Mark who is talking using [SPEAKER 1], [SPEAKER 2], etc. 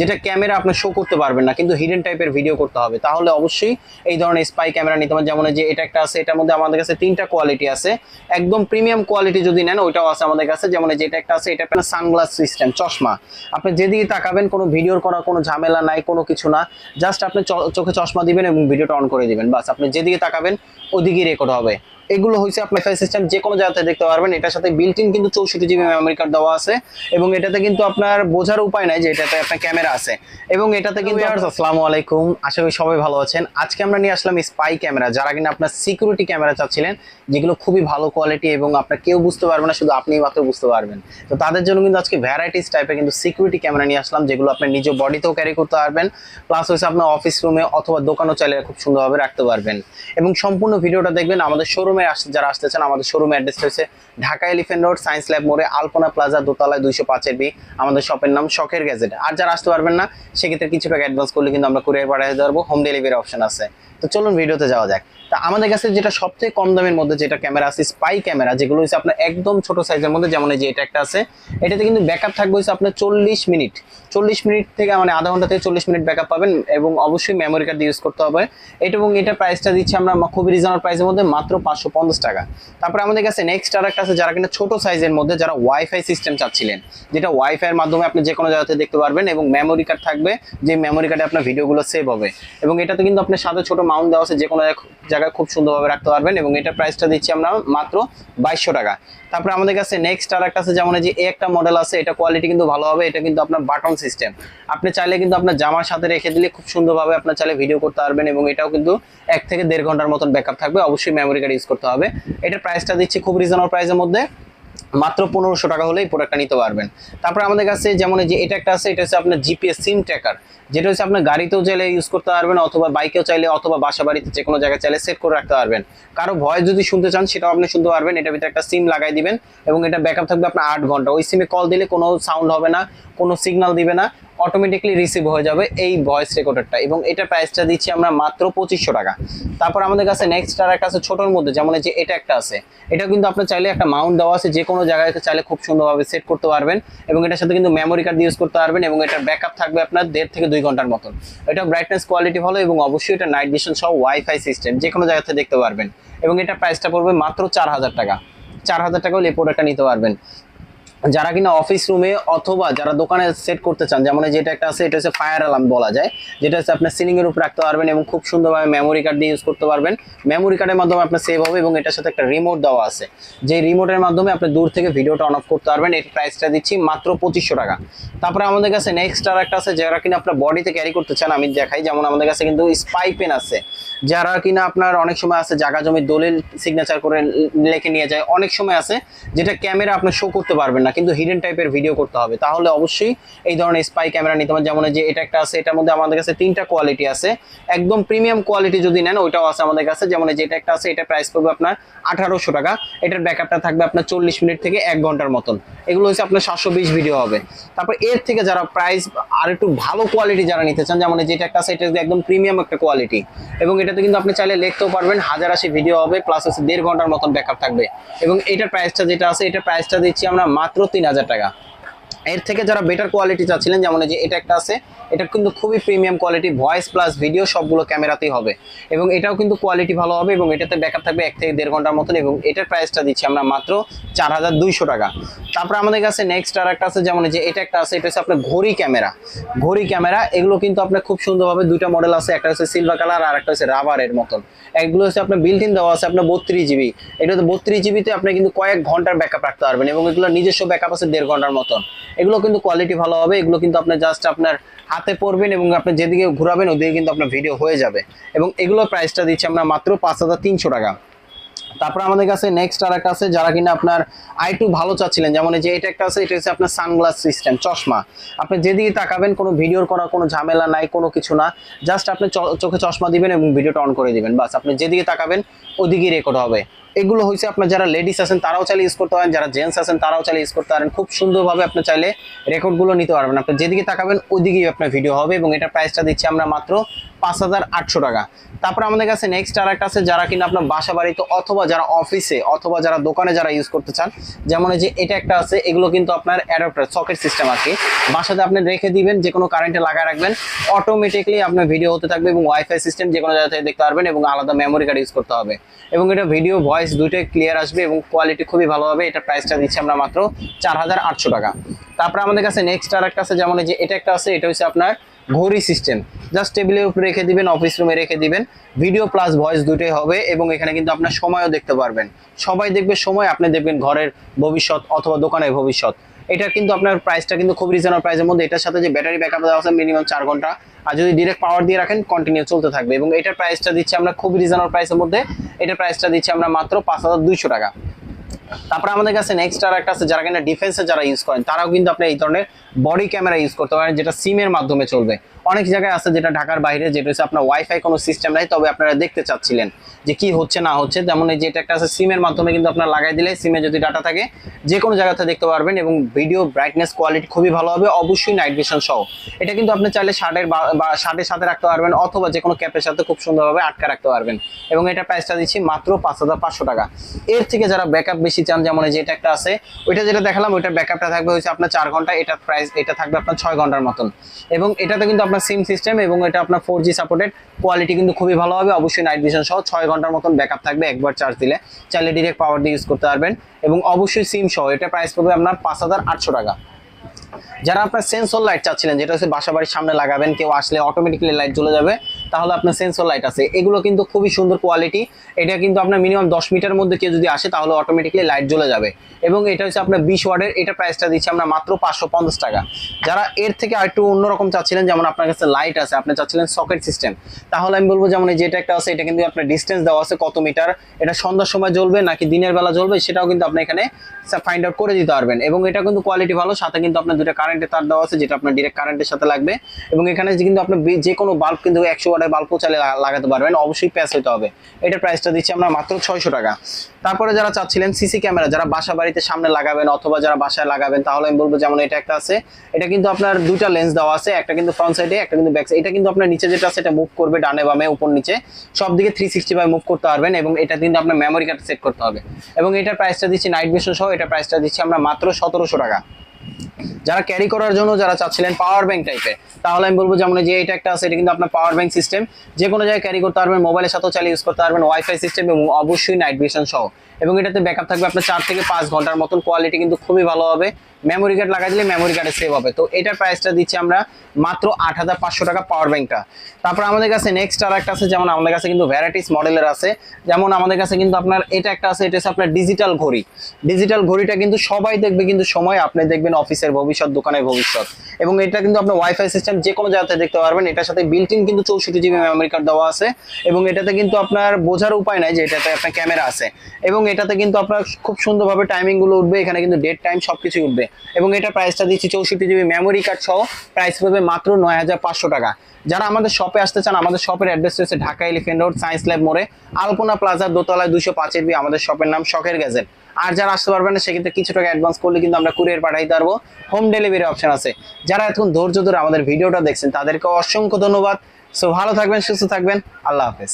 [SPEAKER 1] যেটা ক্যামেরা আপনি শো করতে পারবেন না, কিন্তু হিডেন টাইপের ভিডিও করতে হবে। তাহলে অবশ্যই এই ধরনের স্পাই ক্যামেরা নিতে হবে। যেমন যে এটা একটা আছে, এটার মধ্যে আমাদের কাছে তিনটা কোয়ালিটি আছে। একদম প্রিমিয়াম কোয়ালিটি যদি নেন, ওইটাও আছে আমাদের কাছে। যেমন যে এটা একটা আছে, এটা একটা সানগ্লাস সিস্টেম চশমা। আপনি যেদিকে তাকাবেন, কোনো ভিডিওর করার কোনো ঝামেলা নাই, কোনো কিছু না। জাস্ট আপনি চোখে চশমা দিবেন এবং ভিডিওটা অন করে দিবেন। বাস, আপনি যেদিকে তাকাবেন, ওদিকেই রেকর্ড হবে। এগুলো হয়েছে আপনার ফাইভ সিস্টেম যে কোনো জায়গাতে দেখতে পারবেন। এটার সাথে বিল্ট ইন কিন্তু চৌষট্টি জিবি মেমোরি কার্ড দেওয়া আছে এবং এটাতে কিন্তু আপনার বোঝার উপায় নাই যে এটাতে আপনার ক্যামেরা আছে। এবং এটাতে কিন্তু আসসালামু আলাইকুম। আশা করি সবাই ভালো আছেন। আজকে আমরা নিয়ে আসলাম স্পাই ক্যামেরা যারা কিনা আপনার সিকিউরিটি ক্যামেরা চাচ্ছিলেন যেগুলো খুবই ভালো কোয়ালিটি এবং আপনার কেউ বুঝতে পারবে না শুধু আপনিই মাত্র বুঝতে পারবেন। তো তাদের জন্য কিন্তু আজকে ভ্যারাইটিস টাইপের কিন্তু সিকিউরিটি ক্যামেরা নিয়ে আসলাম যেগুলো আপনি নিজ বডিতেও ক্যারি করতে পারবেন। প্লাস হচ্ছে আপনার অফিস রুমে অথবা দোকানও চাইলে খুব সুন্দরভাবে রাখতে পারবেন। এবং সম্পূর্ণ ভিডিওটা দেখবেন আমাদের শোরুমে আসতে যারা আসতে চান আমাদের শোরুমে অ্যাড্রেস হচ্ছে Dhaka elephant road science lab মোড়ে, আলপনা প্লাজা দোতলায় দুইশো পাঁচের বি আমাদের শপের নাম শখের গ্যাজেট আর যারা আসতে পারবেন না, সেক্ষেত্রে কিছু টাকা অ্যাডভান্স করলে কিন্তু আমরা কুরিয়ার পাঠিয়ে পারব হোম ডেলিভারি অপশন আছে। তো চলুন ভিডিওতে যাওয়া যাক। তা আমাদের কাছে যেটা সবথেকে কম দামের মধ্যে যেটা ক্যামেরা আছে স্পাই ক্যামেরা যেগুলো হচ্ছে আপনার একদম ছোট সাইজের মধ্যে, যেমন এই যে এটা একটা আছে, এটাতে কিন্তু ব্যাকআপ থাকবে হচ্ছে আপনার চল্লিশ মিনিট। চল্লিশ মিনিট থেকে মানে আধা ঘণ্টা থেকে চল্লিশ মিনিট ব্যাকআপ পাবেন এবং অবশ্যই মেমোরি কার্ড ইউজ করতে হবে। এটা এবং এটা প্রাইসটা দিচ্ছি আমরা, খুবই রিজনেবল প্রাইসের মধ্যে, মাত্র পাঁচশো পঞ্চাশ টাকা। তারপরে আমাদের কাছে নেক্সট আর একটা আছে, যারা কিনা ছোট সাইজের মধ্যে যারা ওয়াইফাই সিস্টেম চাচ্ছিলেন, যেটা ওয়াইফাই এর মাধ্যমে আপনি যে কোনো জায়গাতে দেখতে পারবেন এবং মেমোরি কার্ড থাকবে, যে মেমোরি কার্ডে আপনার ভিডিওগুলো সেভ হবে। এবং এটাতে কিন্তু আপনার সাথে ছোট মাউন্ট দেওয়া আছে যে কোনো জায়গায়- খুব সুন্দরভাবে রাখতে পারবেন এবং এটা প্রাইসটা দিচ্ছি আমরা মাত্র বাইশশো টাকা। তারপরে আমাদের কাছে নেক্সট আর একটা আছে, যেমন যে একটা মডেল আছে, এটা কোয়ালিটি কিন্তু ভালো হবে, এটা কিন্তু আপনার বাটন সিস্টেম আপনি চাইলে কিন্তু আপনার জামার সাথে রেখে দিলে খুব সুন্দরভাবে আপনার চাইলে ভিডিও করতে পারবেন এবং এটাও কিন্তু এক থেকে দেড় ঘণ্টার মতন ব্যাকআপ থাকবে, অবশ্যই মেমোরি কার্ড ইউজ করতে হবে। এটার প্রাইসটা দিচ্ছি খুব রিজনেবল প্রাইসের মধ্যে। মাত্র পনেরোশো টাকা হলেই প্রোডাক্টটা নিতে পারবেন। তারপরে আমাদের কাছে যেমন যে এটা একটা আছে, এটা হচ্ছে আপনার জিপিএস সিম ট্র্যাকার যেটা হচ্ছে আপনার গাড়িতেও চাইলে ইউজ করতে পারবেন, অথবা বাইকেও চাইলে, অথবা বাসা বাড়িতে যে কোনো জায়গায় চাইলে সেট করে রাখতে পারবেন। কারও ভয়েস যদি শুনতে চান, সেটাও আপনি শুনতে পারবেন। এটার ভিতরে একটা সিম লাগাই দিবেন এবং এটা ব্যাকআপ থাকবে আপনার আট ঘণ্টা। ওই সিমে কল দিলে কোনো সাউন্ড হবে না, কোনো সিগন্যাল দিবে না। অটোমেটিকলি রিসিভ হয়ে যাবে এই ভয়েস রেকর্ডারটা এবং এটা প্রাইসটা দিচ্ছি আমরা মাত্র পঁচিশশো টাকা। তারপর আমাদের কাছে নেক্সট আর একটা আছে ছোটোর মধ্যে, যেমন যে এটা একটা আছে। এটা কিন্তু আপনার চাইলে একটা মাউন্ট দেওয়া আছে যে কোনো জায়গায় চাইলে খুব সুন্দরভাবে সেট করতে পারবেন। এবং এটার সাথে কিন্তু মেমোরি কার্ড ইউজ করতে পারবেন এবং এটার ব্যাকআপ থাকবে আপনার দেড় থেকে দুই ঘণ্টার মতন এটা ব্রাইটনেস কোয়ালিটি ভালো এবং অবশ্যই এটা নাইট ভিশন সহ ওয়াইফাই সিস্টেম যে কোনো জায়গাতে দেখতে পারবেন। এবং এটা প্রাইসটা পড়বে মাত্র চার হাজার টাকা। চার হাজার টাকা হলে এই প্রোডাক্টটা নিতে পারবেন। যারা কিনা অফিস রুমে অথবা যারা দোকানে সেট করতে চান, যেমন যেটা একটা আছে, এটা হচ্ছে ফায়ার অ্যালার্ম বলা যায়, যেটা হচ্ছে আপনার সিলিং এর উপর রাখতে পারবেন এবং খুব সুন্দরভাবে মেমোরি কার্ড দিয়ে ইউজ করতে পারবেন। মেমোরি কার্ডের মাধ্যমে আপনার সেভ হবে এবং এটার সাথে একটা রিমোট দেওয়া আছে। যে রিমোটের মাধ্যমে আপনি দূর থেকে ভিডিওটা অন অফ করতে পারবেন, এর প্রাইসটা দিচ্ছি মাত্র পঁচিশশো টাকা। তারপরে আমাদের কাছে নেক্সট আর একটা আছে, যারা কিনা আপনার বডিতে ক্যারি করতে চান, আমি দেখাই, যেমন আমাদের কাছে কিন্তু স্পাই পেন আছে। যারা কিনা আপনার অনেক সময় আছে জাগা জমির দলিল সিগনেচার করে লেখে নিয়ে যায়, অনেক সময় আছে, যেটা ক্যামেরা আপনি শো করতে পারবেন না। কিন্তু হিডেন টাইপের ভিডিও করতে হবে। তাহলে অবশ্যই এই ধরনের স্পাই ক্যামেরা নিতে হবে যেমন যে এটা একটা আছে, এটার মধ্যে আমাদের কাছে তিনটা কোয়ালিটি আছে। একদম প্রিমিয়াম কোয়ালিটি যদি নেন, ওইটাও আছে আমাদের কাছে। যেমন যে এটা একটা আছে, এটা প্রাইস পড়বে আপনার আঠারোশো টাকা। এটার ব্যাকআপটা থাকবে আপনার চল্লিশ মিনিট থেকে এক ঘণ্টার মতন। এগুলো হচ্ছে আপনার সাতশো বিশ ভিডিও হবে। তারপর এর থেকে যারা প্রাইস আর একটু ভালো কোয়ালিটি যারা নিতে চান, যেমন যেটা একটা সেটা একদম প্রিমিয়াম একটা কোয়ালিটি এবং এটাতে কিন্তু আপনি চাইলে লিখতেও পারবেন, হাজার আশি ভিডিও হবে প্লাস হচ্ছে দেড় ঘণ্টার মতন ব্যাকআপ থাকবে। এবং এটার প্রাইসটা যেটা আছে, এটার প্রাইসটা দিচ্ছি আমরা মাত্র তিন হাজার টাকা। এর থেকে যারা বেটার কোয়ালিটি চাচ্ছিলেন, যেমন যে এটা একটা আছে, এটা কিন্তু খুবই premium quality voice plus video সবগুলো ক্যামেরাতেই হবে। এবং এটাও কিন্তু কোয়ালিটি ভালো হবে এবং এটাতে ব্যাকআপ থাকবে এক থেকে দেড় ঘণ্টার মতন এবং এটার প্রাইসটা দিচ্ছি আমরা মাত্র চার হাজার দুইশো টাকা। তারপর আমাদের কাছে নেক্সট আর একটা আছে, যেমন যে এটা একটা আছে, এটা হচ্ছে আপনার ঘড়ি ক্যামেরা। ঘড়ি ক্যামেরা, এগুলো কিন্তু আপনার খুব সুন্দরভাবে দুইটা মডেল আছে, একটা হচ্ছে সিলভার কালার আর একটা হচ্ছে রাবারের মতন। এগুলো হচ্ছে আপনার ইন দেওয়া আছে আপনার বত্রিশ জিবি এটা তো বত্রিশ জিবিতে আপনি কিন্তু কয়েক ঘণ্টার ব্যাকআপ রাখতে পারবেন এবং এগুলো নিজস্ব ব্যাকআপ আছে দেড় ঘণ্টার মতন। এগুলো কিন্তু কোয়ালিটি ভালো হবে, এগুলো কিন্তু আপনার জাস্ট আপনার হাতে পড়বেন এবং আপনি যেদিকে ঘুরাবেন ওদিকে কিন্তু আপনার ভিডিও হয়ে যাবে। এবং এগুলো প্রাইসটা দিচ্ছি আমরা মাত্র পাঁচ হাজার তিনশো টাকা। তারপর আমাদের কাছে নেক্সট আর একটা আছে, যারা কিনা আপনার আই টু ভালো চাচ্ছিলেন, যেমন যে এটা একটা আছে, এটা হচ্ছে আপনার সানগ্লাস সিস্টেম চশমা। আপনি যেদিকে তাকাবেন, কোনো ভিডিওর করার কোনো ঝামেলা নাই, কোনো কিছু না। জাস্ট আপনি চোখে চশমা দিবেন এবং ভিডিওটা অন করে দিবেন, বাস। আপনি যেদিকে তাকাবেন, ওদিকেই রেকর্ড হবে। এগুলো হয়েছে আপনার যারা লেডিস আছেন, তারাও চাইলে ইউজ করতে পারেন, যারা জেন্টস আছেন, তারাও চাইলে ইউজ করতে পারেন। খুব সুন্দরভাবে আপনি চাইলে রেকর্ডগুলো নিতে পারবেন। আপনি যেদিকে তাকাবেন, ওইদিকেই আপনার ভিডিও হবে এবং এটা প্রাইসটা দিচ্ছি আমরা মাত্র পাঁচ হাজার আটশো টাকা। তারপর আমাদের কাছে নেক্সট আর একটা আছে, যারা কিনা আপনার বাসা বাড়িতে অথবা যারা অফিসে অথবা যারা দোকানে যারা ইউজ করতে চান, যেমন যে এটা একটা আছে, এগুলো কিন্তু আপনার অ্যাডাপ্টার সকেট সিস্টেম আর কি। বাসাতে আপনি রেখে দিবেন যে কোনো কারেন্টে লাগায় রাখবেন অটোমেটিকলি আপনার ভিডিও হতে থাকবে এবং ওয়াইফাই সিস্টেম যে কোনো জায়গা থেকে দেখতে পারবেন এবং আলাদা মেমোরি কার্ড ইউজ করতে হবে। এবং এটা ভিডিও ভয়েস দুটোই ক্লিয়ার আসবে এবং কোয়ালিটি খুবই ভালো হবে। এটা প্রাইসটা দিচ্ছি আমরা মাত্র চার হাজার আটশো টাকা। তারপরে আমাদের কাছে নেক্সট আর একটা আছে, যেমন যে এটা একটা আছে, এটা হচ্ছে আপনার ঘড়ি সিস্টেম জাস্ট টেবিলের উপরে রেখে দিবেন অফিস রুমে রেখে দিবেন। ভিডিও প্লাস ভয়েস দুটোই হবে এবং এখানে কিন্তু আপনার সময়ও দেখতে পারবেন। সবাই দেখবে সময়, আপনি দেখবেন ঘরের ভবিষ্যৎ অথবা দোকানের ভবিষ্যৎ। এটা কিন্তু আপনার প্রাইসটা কিন্তু খুব রিজনেবল প্রাইসের মধ্যে। এটার সাথে যে ব্যাটারি ব্যাকআপ দেওয়া আছে মিনিমাম চার ঘণ্টা। আর যদি ডিরেক্ট পাওয়ার দিয়ে রাখেন কন্টিনিউ চলতে থাকবে। এবং এটার প্রাইসটা দিচ্ছি আমরা খুব রিজনেবল প্রাইসের মধ্যে। এটার প্রাইসটা দিচ্ছি আমরা মাত্র পাঁচ হাজার দুইশো টাকা। তারপরে আমাদের কাছে নেক্সট আর একটা আছে, যারা কিনা ডিফেন্সে যারা ইউজ করেন, তারাও কিন্তু আপনি এই ধরনের বডি ক্যামেরা ইউজ করতে পারেন, যেটা সিমের মাধ্যমে চলবে। অনেক জায়গায় আছে যেটা ঢাকার বাইরে, যেটা হচ্ছে আপনার ওয়াইফাই কোনো সিস্টেম নাই, তবে আপনারা দেখতে চাচ্ছিলেন যে কি হচ্ছে, না হচ্ছে। যেমন এই যেটা একটা আছে সিমের মাধ্যমে কিন্তু আপনার লাগাই দিলে সিমে যদি ডাটা থাকে, যে কোনো জায়গাতে দেখতে পারবেন এবং ভিডিও ব্রাইটনেস কোয়ালিটি খুবই ভালো হবে, অবশ্যই নাইট ভিশন সহ। এটা কিন্তু আপনি চাইলে শার্টের বা শার্টের সাথে রাখতে পারবেন, অথবা যে কোনো ক্যাপের সাথে খুব সুন্দরভাবে আটকা রাখতে পারবেন। এবং এটা প্রাইসটা দিচ্ছি মাত্র পাঁচ হাজার পাঁচশো টাকা। এর থেকে যারা ব্যাকআপ বেশি চান, যেমন যে এটা একটা আছে, ওইটা যেটা দেখালাম, ওইটার ব্যাকআপটা থাকবে হচ্ছে আপনার চার ঘণ্টা, এটার প্রাইস এটা থাকবে আপনার ছয় ঘণ্টার মতন। এবং এটাতে কিন্তু আপনার সিম সিস্টেম এবং এটা আপনার ফোর জি সাপোর্টেড কোয়ালিটি কিন্তু খুবই ভালো হবে। অবশ্যই নাইট ভিশন সহ ছয় ঘণ্টার মতন ব্যাকআপ থাকবে, একবার চার্জ দিলে। চাইলে ডিরেক্ট পাওয়ার দিয়ে ইউজ করতে পারবেন। এবং অবশ্যই সিম সহ, এটা প্রাইস পড়বে আপনার পাঁচ হাজার আটশো টাকা। যারা আপনার সেন্সর লাইট চাচ্ছিলেন, যেটা হচ্ছে বাসা বাড়ির সামনে লাগাবেন, কেউ আসলে অটোমেটিক্যালি লাইট জ্বলে যাবে তাহলে আপনার সেন্সর লাইট আছে। এগুলো কিন্তু খুবই সুন্দর কোয়ালিটি এটা কিন্তু আপনার মিনিমাম দশ মিটার মধ্যে কেউ যদি আসে, তাহলে অটোমেটিক্যালি লাইট জ্বলে যাবে। এবং এটা হচ্ছে আপনার বিশ ওয়ার্ডের এটা প্রাইসটা দিচ্ছি আমরা মাত্র পাঁচশো পঞ্চাশ টাকা। যারা এর থেকে আরেকটু অন্যরকম চাচ্ছিলেন, যেমন আপনার কাছে লাইট আছে, আপনি চাচ্ছিলেন সকেট সিস্টেম তাহলে আমি বলব যেমন এই যেটা একটা আছে, এটা কিন্তু আপনার ডিস্টেন্স দেওয়া আছে কত মিটার এটা সন্ধ্যার সময় জ্বলবে নাকি দিনের বেলা জ্বলবে, সেটাও কিন্তু আপনি এখানে ফাইন্ড আউট করে দিতে পারবেন। এবং এটা কিন্তু কোয়ালিটি ভালো, সাথে কিন্তু আপনার দুটো কারেন্টের তার দেওয়া আছে, যেটা আপনার ডিরেক্ট কারেন্টের সাথে লাগবে। এবং এখানে কিন্তু আপনার যে কোনো বাল্ব কিন্তু একশো ওয়াটের বাল্বও চাইলে লাগাতে পারবেন, অবশ্যই প্যাস হতে হবে। এটার প্রাইসটা দিচ্ছি আমরা মাত্র ছয়শো টাকা। তারপরে যারা চাচ্ছিলেন সিসি ক্যামেরা যারা বাসা বাড়িতে সামনে লাগাবেন অথবা যারা বাসায় লাগাবেন, তাহলে আমি বলব যেমন এটা একটা আছে। এটা কিন্তু আপনার দুইটা লেন্স দেওয়া আছে, একটা কিন্তু ফ্রন্ট সাইডে একটা কিন্তু ব্যাক এটা কিন্তু আপনার নিচে যেটা আছে, এটা মুভ করবে ডানে বামে, উপর নিচে। সব দিকে থ্রি সিক্সটি ফাইভ মুভ করতে পারবেন এবং এটা কিন্তু আপনার মেমোরি কার্ড সেট করতে হবে। এবং এটার প্রাইসটা দিচ্ছি নাইট ভিশন সহ এটা প্রাইসটা দিচ্ছি আমরা মাত্র সতেরোশো টাকা। যারা ক্যারি করার জন্য যারা চাচ্ছিলেন পাওয়ার ব্যাংক টাইপের তাহলে আমি বলব যেমন যে এটা একটা আছে, এটা কিন্তু আপনার পাওয়ার ব্যাংক সিস্টেম যে কোনো জায়গায় ক্যারি করতে পারবেন মোবাইলের সাথেও চালিয়ে ইউজ করতে পারবেন ওয়াইফাই সিস্টেম এবং অবশ্যই নাইট ভিশন সহ। এবং এটাতে ব্যাকআপ থাকবে আপনার চার থেকে পাঁচ ঘণ্টার মতন কোয়ালিটি কিন্তু খুবই ভালো হবে। মেমোরি কার্ড লাগাই দিলে মেমোরি কার্ডে সেভ হবে। তো এটার প্রাইসটা দিচ্ছি আমরা মাত্র আট হাজার পাঁচশো টাকা পাওয়ার ব্যাংকটা তারপর আমাদের কাছে নেক্সট আর একটা আছে, যেমন আমাদের কাছে কিন্তু ভ্যারাইটিস মডেলের আছে। যেমন আমাদের কাছে কিন্তু আপনার এটা একটা আছে, এটা হচ্ছে আপনার ডিজিটাল ঘড়ি। ডিজিটাল ঘড়িটা কিন্তু সবাই দেখবে কিন্তু সময়, আপনি দেখবেন অফিসের ভবিষ্যৎ, দোকানের ভবিষ্যৎ। এবং এটা কিন্তু আপনার ওয়াইফাই সিস্টেম যে কোনো জায়গাতে দেখতে পারবেন। এটার সাথে বিল্ট ইন কিন্তু চৌষট্টি জিবি মেমোরি কার্ড দেওয়া আছে। এবং এটাতে কিন্তু আপনার বোঝার উপায় নাই যে এটাতে আপনার ক্যামেরা আছে। এবং এটাতে কিন্তু আপনার খুব সুন্দরভাবে টাইমিংগুলো উঠবে। এখানে কিন্তু ডেট টাইম সবকিছু উঠবে। এবং এটা প্রাইসটা দিচ্ছি চৌষট্টি জিবি মেমোরি কার্ড সহ। প্রাইস পাবে মাত্র নয় হাজার পাঁচশো টাকা। যারা আমাদের শপে আসতে চান, আমাদের শপের অ্যাড্রেস রয়েছে Dhaka elephant road science lab মোড়ে। আলপনা প্লাজার দোতলায় দুশো পাঁচের বি আমাদের শপের নাম শখের গ্যাজেট আর যারা আসতে পারবেন না, সেক্ষেত্রে কিছু টাকা অ্যাডভান্স করলে কিন্তু আমরা কুরিয়ার পাঠাইতে পারব। হোম ডেলিভারি অপশন আছে। যারা এখন ধৈর্য ধরে আমাদের ভিডিওটা দেখছেন, তাদেরকে অসংখ্য ধন্যবাদ। সো ভালো থাকবেন, সুস্থ থাকবেন। আল্লাহ হাফেজ।